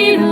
You.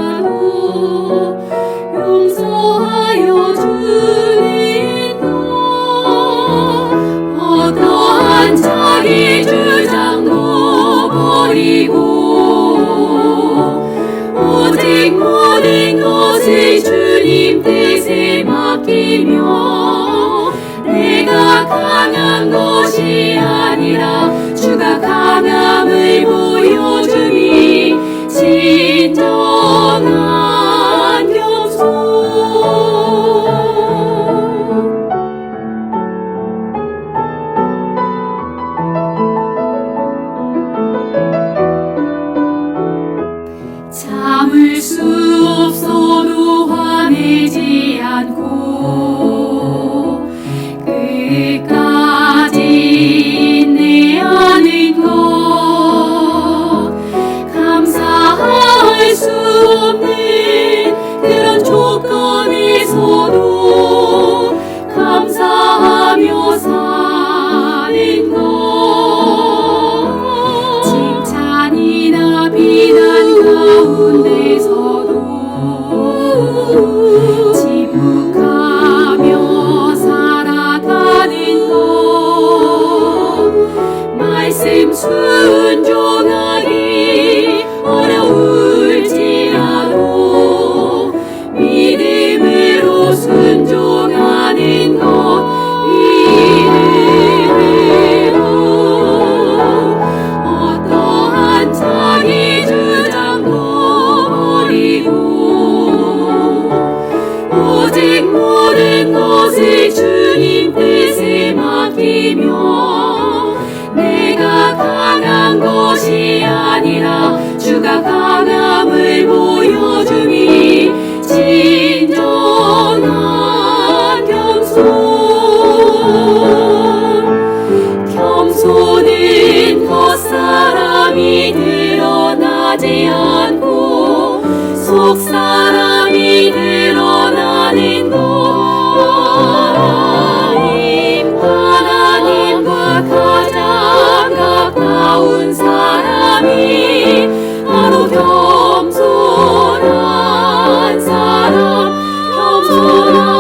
Africa. soon, John. 주가 강함을 보여주니 진정한 겸손. 겸손은 겉사람이 드러나지 않고 속사 Lord.